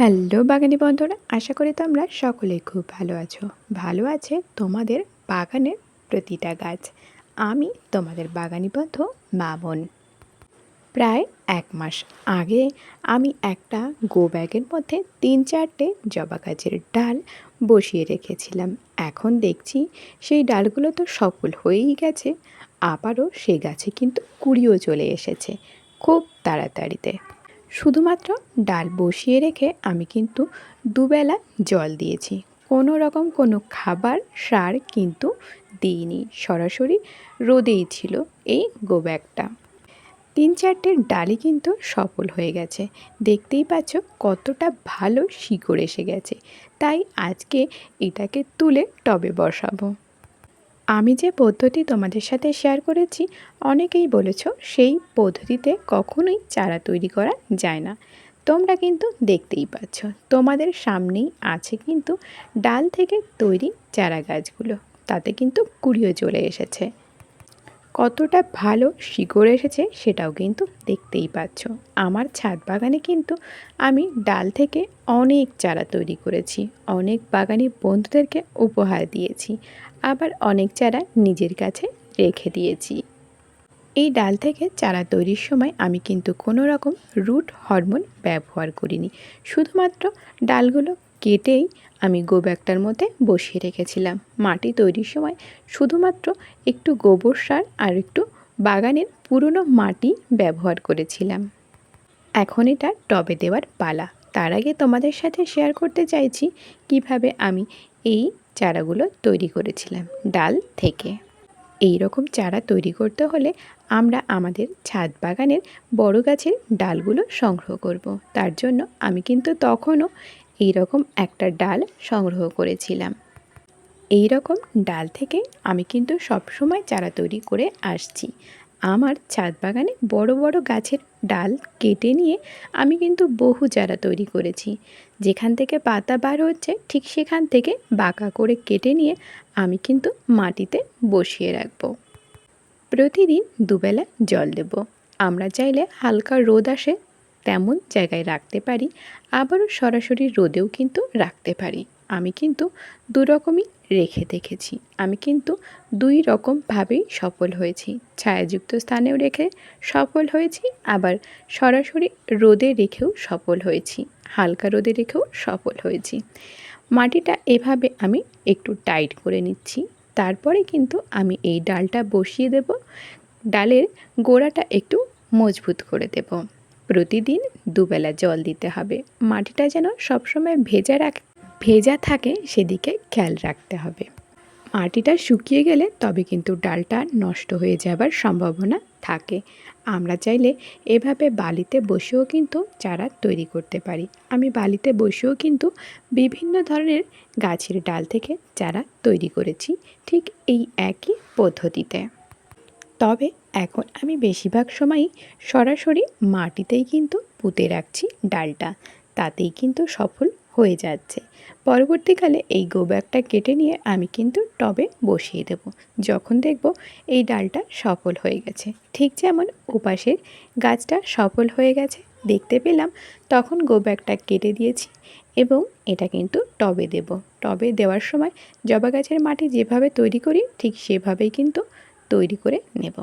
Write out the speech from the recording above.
Hello বাগানি বন্ধুরা, আশা করি তোমরা সকলেই খুব ভালো আছো। ভালো আছে তোমাদের বাগানের প্রতিটা গাছ। আমি তোমাদের বাগানি বন্ধু মামন। প্রায় এক মাস আগে আমি একটা গো ব্যাগের মধ্যে তিন চারটে জবা গাছের ডাল বসিয়ে রেখেছিলাম। এখন দেখছি সেই ডালগুলো তো সফল হয়েই গেছে, আবারও সে গাছে কিন্তু কুড়িও চলে এসেছে, খুব তাড়াতাড়িতে। শুধুমাত্র ডাল বসিয়ে রেখে আমি কিন্তু দুবেলা জল দিয়েছি। কোনো রকম কোনো খাবার সার কিন্তু দিইনি। সরাসরি রোদেই ছিল এই গোব্যাগটা। তিন চারটে ডালই কিন্তু সফল হয়ে গেছে। দেখতেই পাচ্ছ কতটা ভালো শিকড় এসে গেছে। তাই আজকে এটাকে তুলে টবে বসাবো। আমি যে পদ্ধতি তোমাদের সাথে শেয়ার করেছি, অনেকেই বলেছ সেই পদ্ধতিতে কখনোই চারা তৈরি করা যায় না। তোমরা কিন্তু দেখতেই পাচ্ছ, তোমাদের সামনেই আছে কিন্তু ডাল থেকে তৈরি চারা গাছগুলো, তাতে কিন্তু কুড়িয়ে চলে এসেছে। কতটা ভালো শিকড় এসেছে সেটাও কিন্তু দেখতেই পাচ্ছ। আমার ছাদ বাগানে কিন্তু আমি ডাল থেকে অনেক চারা তৈরি করেছি, অনেক বাগানি বন্ধুদেরকে উপহার দিয়েছি, আবার অনেক চারা নিজের কাছে রেখে দিয়েছি। এই ডাল থেকে চারা তৈরির সময় আমি কিন্তু কোনো রকম রুট হরমোন ব্যবহার করিনি, শুধুমাত্র ডালগুলো কেটেই আমি গোব্যাগটার মধ্যে বসিয়ে রেখেছিলাম। মাটি তৈরির সময় শুধুমাত্র একটু গোবর সার আর একটু বাগানের পুরনো মাটি ব্যবহার করেছিলাম। এখন এটা টবে দেওয়ার পালা। তার আগে তোমাদের সাথে শেয়ার করতে চাইছি কীভাবে আমি এই চারাগুলো তৈরি করেছিলাম ডাল থেকে। এই রকম চারা তৈরি করতে হলে আমরা আমাদের ছাদ বাগানের বড় গাছের ডালগুলো সংগ্রহ করব। তার জন্য আমি কিন্তু তখনও এই রকম একটা ডাল সংগ্রহ করেছিলাম। এই রকম ডাল থেকে আমি কিন্তু সবসময় চারা তৈরি করে আসছি। আমার ছাদ বাগানে বড় বড় গাছের ডাল কেটে নিয়ে আমি কিন্তু বহু চারা তৈরি করেছি। যেখান থেকে পাতা বার হচ্ছে, ঠিক সেখান থেকে বাঁকা করে কেটে নিয়ে আমি কিন্তু মাটিতে বসিয়ে রাখব। প্রতিদিন দুবেলা জল দেব। আমরা চাইলে হালকা রোদ আসে তেমন জায়গায় রাখতে পারি, আবারও সরাসরি রোদেও কিন্তু রাখতে পারি। আমি কিন্তু দু রকমই রেখে দেখেছি। আমি কিন্তু দুই রকমভাবেই সফল হয়েছি। ছায়াযুক্ত স্থানেও রেখে সফল হয়েছি, আবার সরাসরি রোদে রেখেও সফল হয়েছি, হালকা রোদে রেখেও সফল হয়েছি। মাটিটা এভাবে আমি একটু টাইট করে নিচ্ছি। তারপরে কিন্তু আমি এই ডালটা বসিয়ে দেব। ডালের গোড়াটা একটু মজবুত করে দেব। প্রতিদিন দুবেলা জল দিতে হবে। মাটিটা যেন সবসময় ভেজা রাখ, ভেজা থাকে সেদিকে খেয়াল রাখতে হবে। মাটিটা শুকিয়ে গেলে তবে কিন্তু ডালটা নষ্ট হয়ে যাবার সম্ভাবনা থাকে। আমরা চাইলে এভাবে বালিতে বসেও কিন্তু চারা তৈরি করতে পারি। আমি বালিতে বসেও কিন্তু বিভিন্ন ধরনের গাছের ডাল থেকে চারা তৈরি করেছি, ঠিক এই একই পদ্ধতিতে। তবে এখন আমি বেশিরভাগ সময়ই সরাসরি মাটিতেই কিন্তু পুঁতে রাখছি ডালটা। তাতেই কিন্তু সফল হয়ে যাচ্ছে। পরবর্তীকালে এই গোব্যাগটা কেটে নিয়ে আমি কিন্তু টবে বসিয়ে দেব। যখন দেখব এই ডালটা সফল হয়ে গেছে। ঠিক যেমন ওপাশের গাছটা সফল হয়ে গেছে দেখতে পেলাম, তখন গোব্যাগটা কেটে দিয়েছি এবং এটা কিন্তু টবে দেব। টবে দেওয়ার সময় জবা গাছের মাটি যেভাবে তৈরি করি, ঠিক সেভাবেই কিন্তু তৈরি করে নেব।